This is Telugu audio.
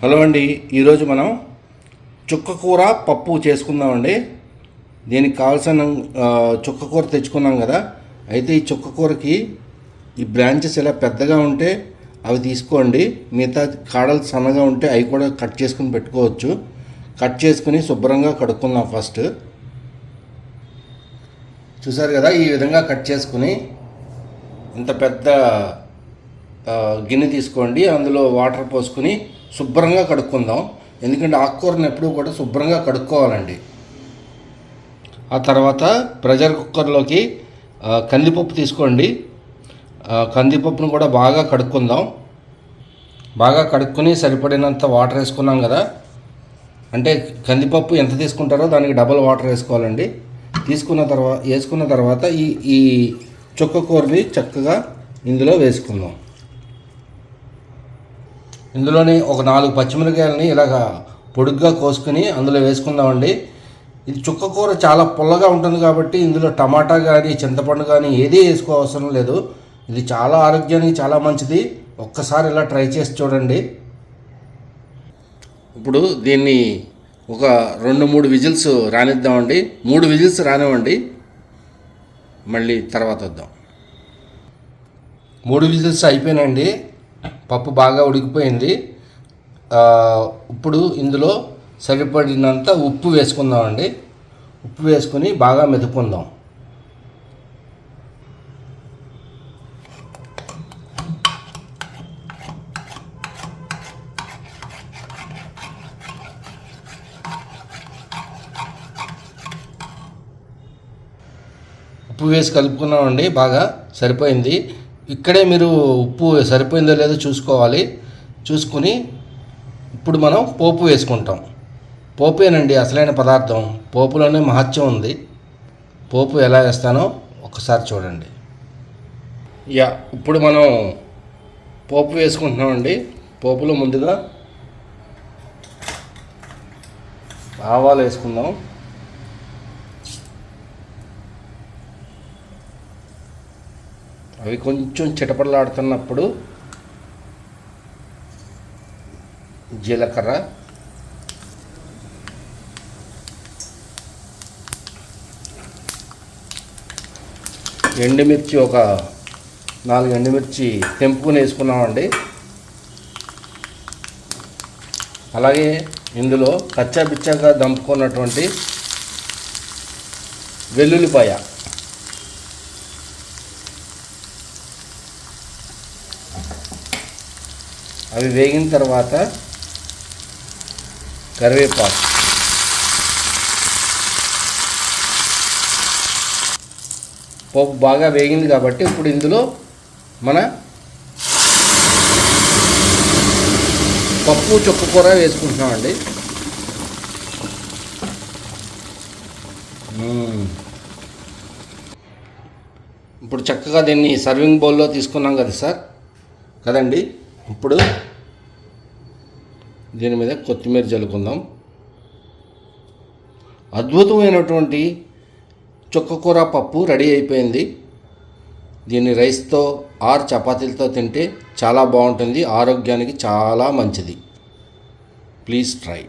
హలో అండి ఈరోజు మనం చుక్క కూర పప్పు చేసుకుందామండి. దీనికి కావాల్సిన చుక్క కూర తెచ్చుకున్నాం కదా. అయితే ఈ చుక్క కూరకి ఈ బ్రాంచెస్ ఇలా పెద్దగా ఉంటే అవి తీసుకోండి. మిగతా కాడలు సన్నగా ఉంటే అవి కూడా కట్ చేసుకుని పెట్టుకోవచ్చు. కట్ చేసుకుని శుభ్రంగా కడుక్కుందాం ఫస్ట్. చూసారు కదా ఈ విధంగా కట్ చేసుకుని ఇంత పెద్ద గిన్నె తీసుకోండి. అందులో వాటర్ పోసుకుని శుభ్రంగా కడుక్కుందాం. ఎందుకంటే ఆకుకూరను ఎప్పుడూ కూడా శుభ్రంగా కడుక్కోవాలండి. ఆ తర్వాత ప్రెషర్ కుక్కర్లోకి కందిపప్పు తీసుకోండి. కందిపప్పును కూడా బాగా కడుక్కుందాం. బాగా కడుక్కుని సరిపడినంత వాటర్ వేసుకున్నాం కదా. అంటే కందిపప్పు ఎంత తీసుకుంటారో దానికి డబల్ వాటర్ వేసుకోవాలండి. తీసుకున్న తర్వాత వేసుకున్న తర్వాత ఈ ఈ చుక్క కూరని చక్కగా ఇందులో వేసుకుందాం. ఇందులోని ఒక నాలుగు పచ్చిమిరకాయలని ఇలాగ పొడుగ్గా కోసుకుని అందులో వేసుకుందామండి. ఇది చుక్క కూర చాలా పుల్లగా ఉంటుంది కాబట్టి ఇందులో టమాటా కానీ చింతపండు కానీ ఏదీ వేసుకో అవసరం లేదు. ఇది చాలా ఆరోగ్యానికి చాలా మంచిది. ఒక్కసారి ఇలా ట్రై చేసి చూడండి. ఇప్పుడు దీన్ని ఒక రెండు మూడు విజిల్స్ రానిద్దామండి. మూడు విజిల్స్ రానివ్వండి. మళ్ళీ తర్వాత వద్దాం. మూడు విజిల్స్ అయిపోయినాయండి. పప్పు బాగా ఉడికిపోయింది. ఇప్పుడు ఇందులో సరిపడినంత ఉప్పు వేసుకుందామండి. ఉప్పు వేసుకొని బాగా మెతుకుందాం ఉప్పు వేసి కలుపుకున్నామండి బాగా సరిపోయింది. ఇక్కడే మీరు ఉప్పు సరిపోయిందో లేదో చూసుకోవాలి. చూసుకుని ఇప్పుడు మనం పోపు వేసుకుంటాం. పోపేనండి అసలైన పదార్థం. పోపులోనే మహత్యం ఉంది. పోపు ఎలా వేస్తానో ఒకసారి చూడండి. యా ఇప్పుడు మనం పోపు వేసుకుంటున్నామండి. పోపులో ముందుగా ఆవాలు వేసుకుందాం. అవి కొంచెం చిటపడలాడుతున్నప్పుడు జీలకర్ర ఎండుమిర్చి ఒక నాలుగు ఎండుమిర్చి తెంపుకుని వేసుకున్నామండి. అలాగే ఇందులో కచ్చాపిచ్చాగా దంపుకున్నటువంటి వెల్లుల్లిపాయ. అవి వేగిన తర్వాత కరివేపాకు. పోపు బాగా వేగింది కాబట్టి ఇప్పుడు ఇందులో మన పప్పు చుక్కు కూర వేసుకుంటున్నామండి. ఇప్పుడు చక్కగా దీన్ని సర్వింగ్ బౌల్లో తీసుకున్నాం కదా సార్. కదండి? ఇప్పుడు దీని మీద కొత్తిమీర చల్లుకుందాం. అద్భుతమైనటువంటి చుక్కకూర పప్పు రెడీ అయిపోయింది. దీన్ని రైస్తో ఆర్ చపాతీలతో తింటే చాలా బాగుంటుంది ఆరోగ్యానికి చాలా మంచిది. Please try.